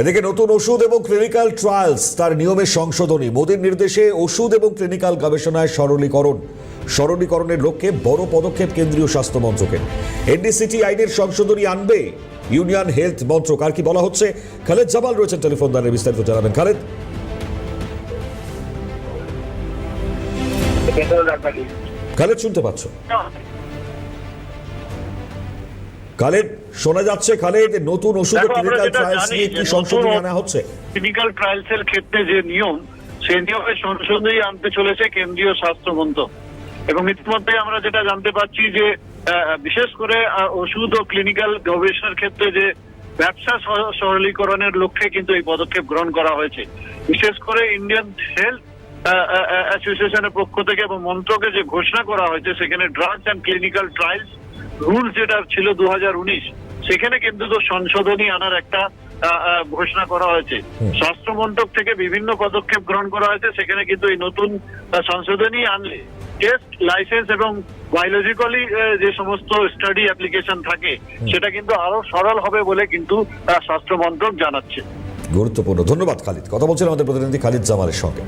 এদিকে নতুন ওষুধ এবং ক্লিনিক্যাল ট্রায়ালস তার নিয়মের সংশোধনী। মোদীর নির্দেশে ওষুধ এবং ক্লিনিক্যাল গবেষণায় সরলীকরণ। সরলীকরণের লক্ষ্যে বড় পদক্ষেপ কেন্দ্রীয় স্বাস্থ্য মন্ত্রকের। এনডিসিটি আইনের সংশোধনী আনবে ইউনিয়ন হেলথ মন্ত্রক। আর কি বলা হচ্ছে? খালেদ জামাল রয়েছেন টেলিফোন দ্বারে বিস্তারিত জানাবেন। খালেদ। খালেদ শুনতে পাচ্ছ? খালেদ শোনা যাচ্ছে খালেদ নতুন ওষুধ ও ক্লিনিক্যাল ট্রায়ালস নিয়ে কি সংশোধনী আনা হচ্ছে? ক্লিনিক্যাল ট্রায়ালস এর ক্ষেত্রে যে নিয়ম সেই নিয়মের সংশোধনী আনতে চলেছে কেন্দ্রীয় স্বাস্থ্য মন্ত্রক। এবং ইতিমধ্যে আমরা যেটা জানতে পারছি যে বিশেষ করে ওষুধ ও ক্লিনিক্যাল গবেষণার ক্ষেত্রে যে ব্যবসা সরলীকরণের লক্ষ্যে কিন্তু এই পদক্ষেপ গ্রহণ করা হয়েছে। বিশেষ করে ইন্ডিয়ান হেলথ অ্যাসোসিয়েশনের পক্ষ থেকে এবং মন্ত্রকে যে ঘোষণা করা হয়েছে সেখানে drugs and clinical trials rules যেটা ছিল দু সেখানে কিন্তু তো সংশোধনী আনার একটা ঘোষণা করা হয়েছে। স্বাস্থ্য মন্ত্রক থেকে বিভিন্ন পদক্ষেপ গ্রহণ করা হয়েছে সেখানে কিন্তু এই নতুন সংশোধনী আনলে। টেস্ট লাইসেন্স এবং বায়োলজিক্যালি যে সমস্ত স্টাডি অ্যাপ্লিকেশন থাকে সেটা কিন্তু আরও সরল হবে বলে কিন্তু স্বাস্থ্য মন্ত্রক জানাচ্ছে। গুরুত্বপূর্ণ। ধন্যবাদ খালিদ। কথা বলছেন আমাদের প্রতিনিধি খালিদ জামালের সঙ্গে।